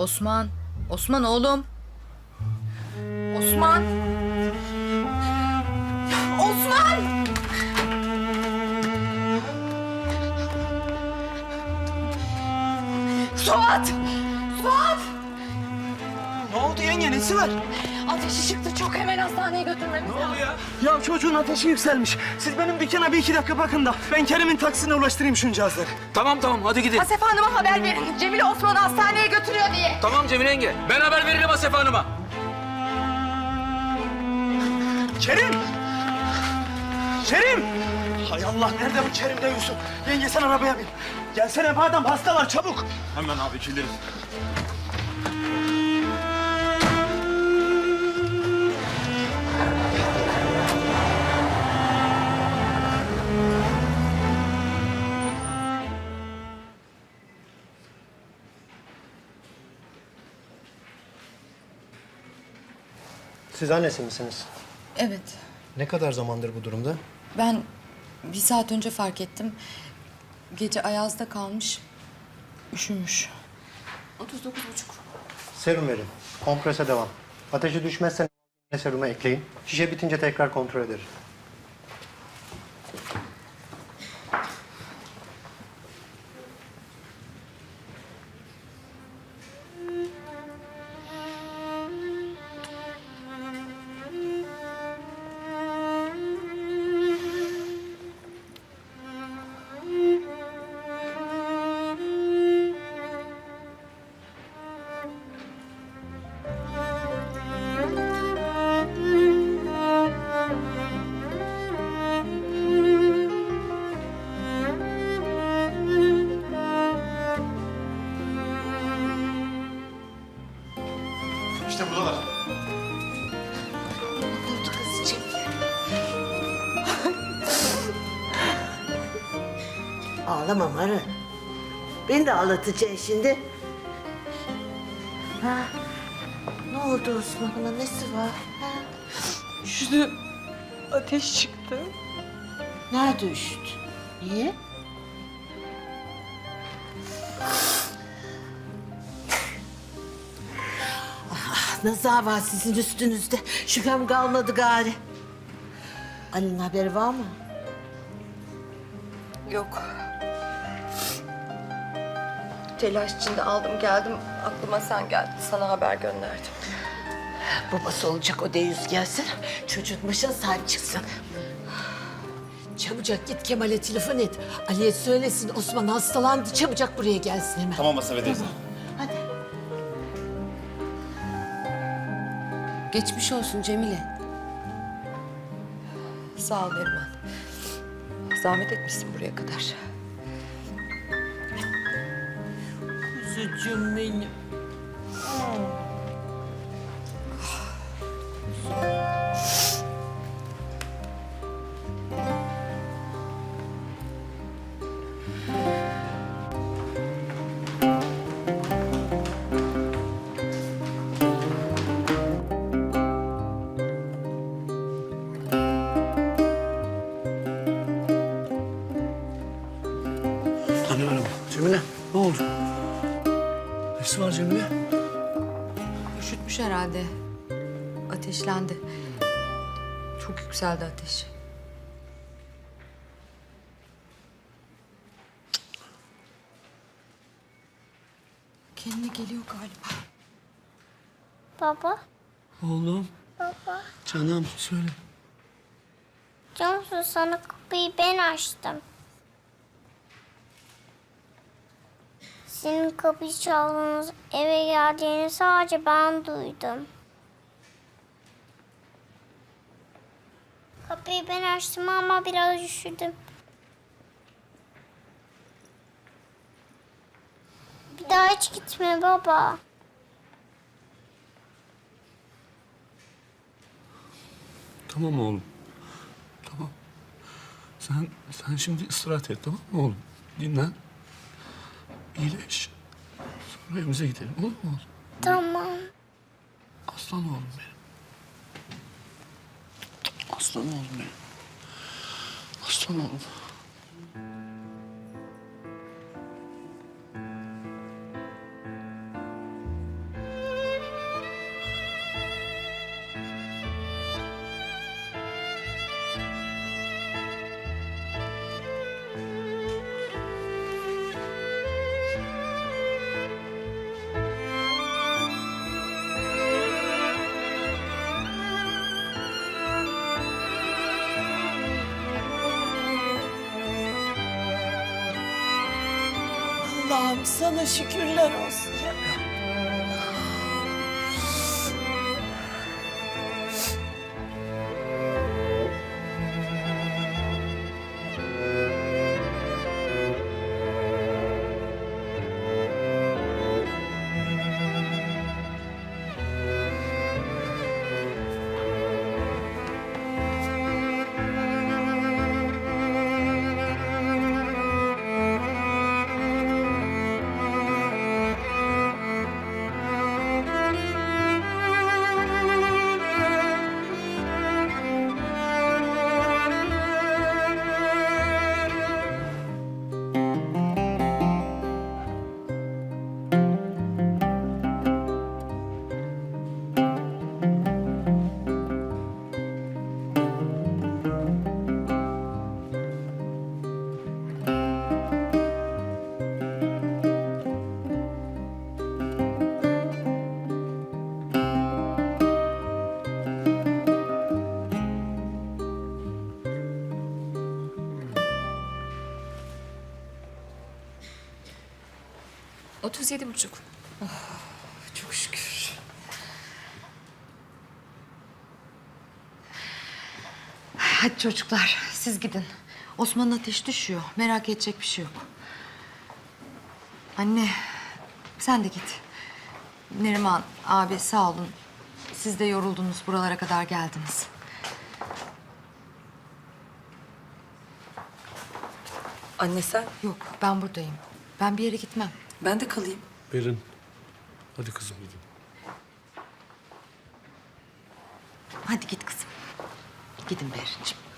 Osman. Osman oğlum. Osman. Osman! Suat! Nesi var? Ateşi çıktı çok hemen hastaneye götürmemiz lazım. Ya çocuğun ateşi yükselmiş. Siz benim dükkana bir iki dakika bakın da ben Kerim'in taksisine ulaştırayım şunun cihazları. Tamam tamam hadi gidelim. Asef Hanım'a haber verin. Cemile Osman'ı hastaneye götürüyor diye. Tamam Cemile yenge. Ben haber veririm Asef Hanım'a. Kerim! Kerim! Hay Allah nerede bu Kerim de Yusuf? Yenge sen arabaya bin. Gelsene bu adam hasta var çabuk. Hemen abi kileriz. Siz annesi misiniz? Evet. Ne kadar zamandır bu durumda? Ben bir saat önce fark ettim. Gece Ayaz'da kalmış. Üşümüş. Serum verin. Komprese devam. Ateşi düşmezse serumu ekleyin. Şişe bitince tekrar kontrol ederiz. İşte buradalar. Ağlama Marı. Beni de ağlatacaksın şimdi. Ha? Ne oldu Osman'ıma? Nesi var? Ha? Üşüdüm. Ateş çıktı. Nerede üşüdü? Niye? Nazar var sizin üstünüzde. Şüphem kalmadı gari. Ali'nin haberi var mı? Yok. Telaş içinde aldım geldim. Aklıma sen geldin. Sana haber gönderdim. Babası olacak o deyüz gelsin. Çocuğun başına sahip çıksın. Çabucak git Kemal'e telefon et. Ali'ye söylesin Osman hastalandı. Çabucak buraya gelsin hemen. Tamam Asabe teyze. Geçmiş olsun Cemile. Sağ ol Neriman. Zahmet etmişsin buraya kadar. Kuzucuğum benim. Tanıyorum. Cemile ne oldu? Nesi var Cemile? Üşütmüş herhalde. Ateşlendi. Çok yükseldi ateşi. Kendine geliyor galiba. Baba, Oğlum. baba. Canım söyle. Cansu sana kapıyı ben açtım. Senin kapıyı çaldığınız eve geldiğini sadece ben duydum. Kapıyı ben açtım ama biraz üşüdüm. Bir daha hiç gitme baba. Tamam oğlum. Tamam. Sen sen şimdi istirahat et tamam mı oğlum? Dinlen. İyileş. Sonra evimize gidelim olur mu oğlum? Tamam. Aslan oğlum benim. Aslan oğlum benim. Aslan oğlum. Allah'ım sana şükürler olsun. Otuz yedi buçuk. Çok şükür. Hadi çocuklar siz gidin. Osman'ın ateşi düşüyor. Merak edecek bir şey yok. Anne sen de git. Neriman abi sağ olun. Siz de yoruldunuz buralara kadar geldiniz. Anne sen? Yok ben buradayım. Ben bir yere gitmem. Ben de kalayım. Berin. Hadi kızım gidin. Hadi git kızım. Gidin Berinciğim.